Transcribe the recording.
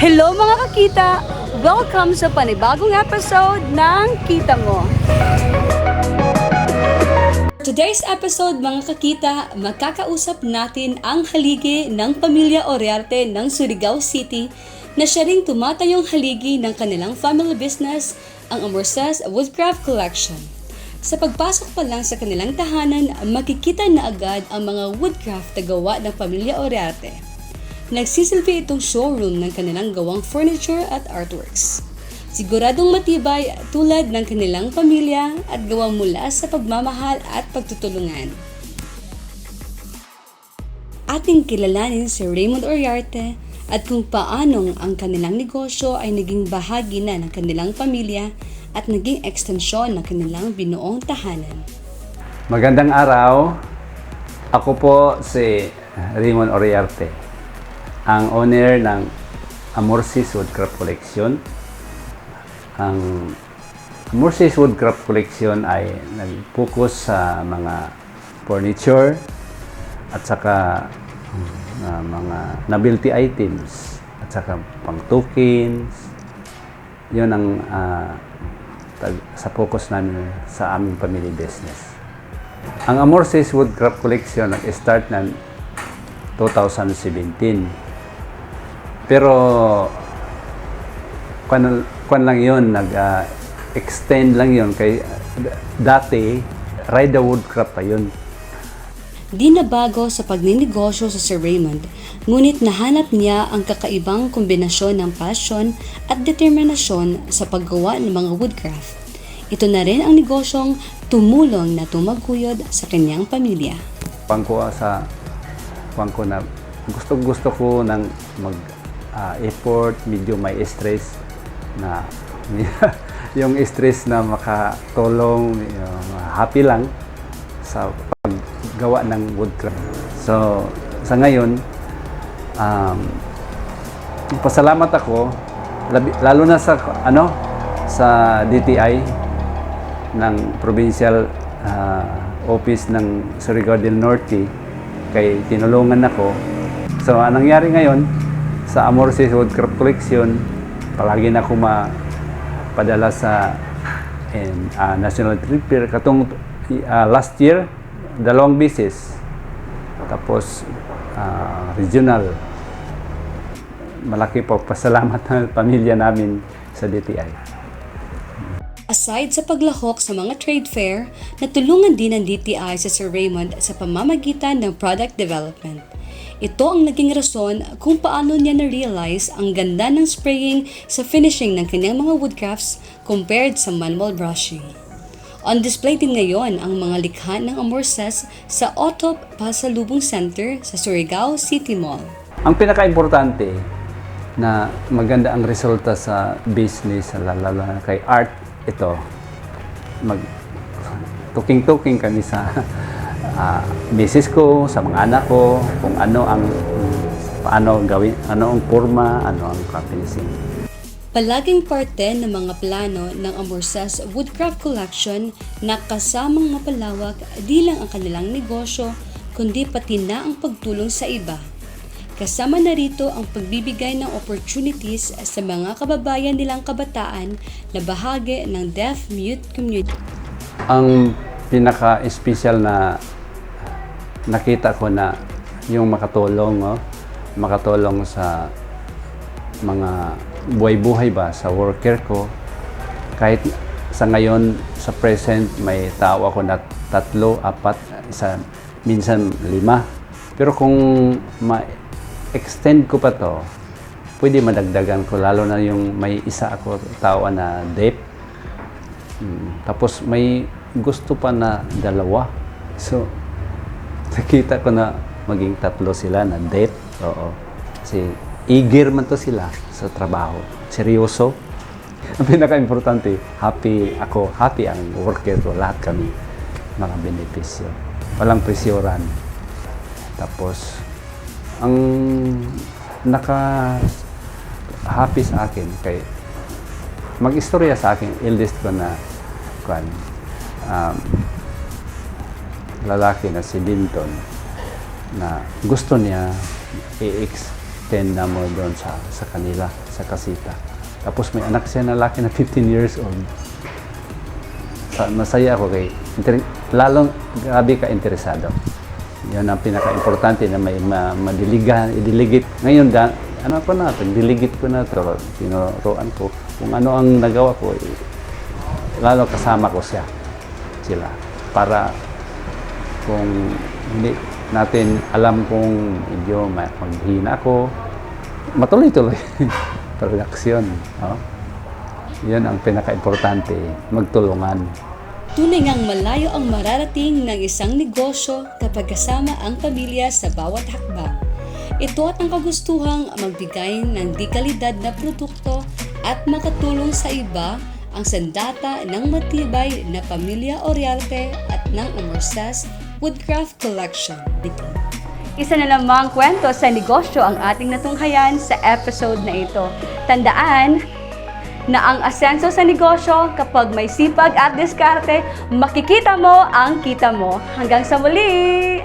Hello mga kakita! Welcome sa panibagong episode ng Kita Mo! Today's episode mga kakita, makakausap natin ang haligi ng pamilya Oriarte ng Surigao City na siya ring tumatayong haligi ng kanilang family business, ang Amorces Woodcraft Collection. Sa pagpasok pa lang sa kanilang tahanan, makikita na agad ang mga woodcraft na gawa ng pamilya Oriarte. Nagsisilbi itong showroom ng kanilang gawang furniture at artworks. Siguradong matibay tulad ng kanilang pamilya at gawa mula sa pagmamahal at pagtutulungan. Ating kilalanin si Raymond Oriarte at kung paanong ang kanilang negosyo ay naging bahagi na ng kanilang pamilya at naging ekstensyon ng kanilang binuong tahanan. Magandang araw. Ako po si Raymond Oriarte, ang owner ng Amorsis Woodcraft Collection. Ang Amorsis Woodcraft Collection ay nag-focus sa mga furniture at saka uh, mga novelty items at saka pang tokens. Yun ang ah, tag- sa focus namin sa aming family business. Ang Amorces Woodcraft Collection nag-start ng 2017. Pero kwan, kwan lang yun, nag-extend lang yun kay dati, Ride the Woodcraft pa yun. Di na bago sa pagninegosyo sa Sir Raymond, ngunit nahanap niya ang kakaibang kombinasyon ng passion at determinasyon sa paggawa ng mga woodcraft. Ito na rin ang negosyong tumulong na tumaguyod sa kanyang pamilya. pangko sa pangko na gusto gusto ko ng mag ah, effort medyo may stress na yung stress na makatulong yung happy lang sa paggawa ng woodcraft so sa ngayon um, pasalamat ako labi- lalo na sa ano sa DTI ng provincial ah, office ng Surigao del Norte kay tinulungan ako. So, anong nangyari ngayon sa Amorces Woodcraft Collection, palagi na ako mapadala sa in, ah, National Trade Fair. Katong ah, last year, dalawang beses. Tapos, ah, regional. Malaki po pasalamat ng pamilya namin sa DTI. Aside sa paglahok sa mga trade fair, natulungan din ng DTI sa Sir Raymond sa pamamagitan ng product development. Ito ang naging rason kung paano niya na-realize ang ganda ng spraying sa finishing ng kanyang mga woodcrafts compared sa manual brushing. On display din ngayon ang mga likha ng Amorces sa Otop Pasalubong Center sa Surigao City Mall. Ang pinaka-importante na maganda ang resulta sa business, lalo na kay art, ito, mag tuking-tuking kami sa ah, misis ko, sa mga anak ko, kung ano ang paano gawin, ano ang forma, ano ang finishing. Palaging parte ng mga plano ng Amorces Woodcraft Collection na kasamang mapalawak di lang ang kanilang negosyo kundi pati na ang pagtulong sa iba. Kasama na rito ang pagbibigay ng opportunities sa mga kababayan nilang kabataan na bahagi ng deaf-mute community. Ang pinaka-special na nakita ko na yung makatulong, oh, makatulong sa mga buhay-buhay ba sa worker ko. Kahit sa ngayon, sa present, may tao ako na tatlo, apat, isa, minsan lima. Pero kung ma-extend ko pa to, pwede madagdagan ko, lalo na yung may isa ako tao na deaf. Mm, Tapos may gusto pa na dalawa. So, nakita ko na maging tatlo sila na deaf. Oo. Kasi eager man to sila sa trabaho. Seryoso. Ang pinaka-importante, happy ako, happy ang worker ko, lahat kami mga benepisyo. Walang presyoran. Tapos, ang naka happy sa akin kay mag-istorya sa akin eldest ko na kwan um, lalaki na si Linton na gusto niya i-ex extend na mo doon sa, sa kanila, sa kasita. Tapos may anak siya na laki na 15 years old. Sa, masaya ako kay, inter, lalong grabe ka interesado. Yan ang pinaka-importante na may ma, madiligan, i-delegate. Ngayon, da, ano ko na, delegate ko na ito, tinuruan ko. Kung ano ang nagawa ko, eh, lalo kasama ko siya, sila. Para kung hindi natin alam kung medyo ma- maghina ako, matuloy-tuloy. Production. Oh. Yan ang pinaka-importante, magtulungan. Tunay ngang malayo ang mararating ng isang negosyo kapag kasama ang pamilya sa bawat hakbang. Ito at ang kagustuhang magbigay ng di kalidad na produkto at makatulong sa iba ang sandata ng matibay na pamilya Oriarte at ng Umorsas Woodcraft Collection. Isa na namang kwento sa negosyo ang ating natunghayan sa episode na ito. Tandaan, na ang asenso sa negosyo kapag may sipag at diskarte, makikita mo ang kita mo. Hanggang sa muli!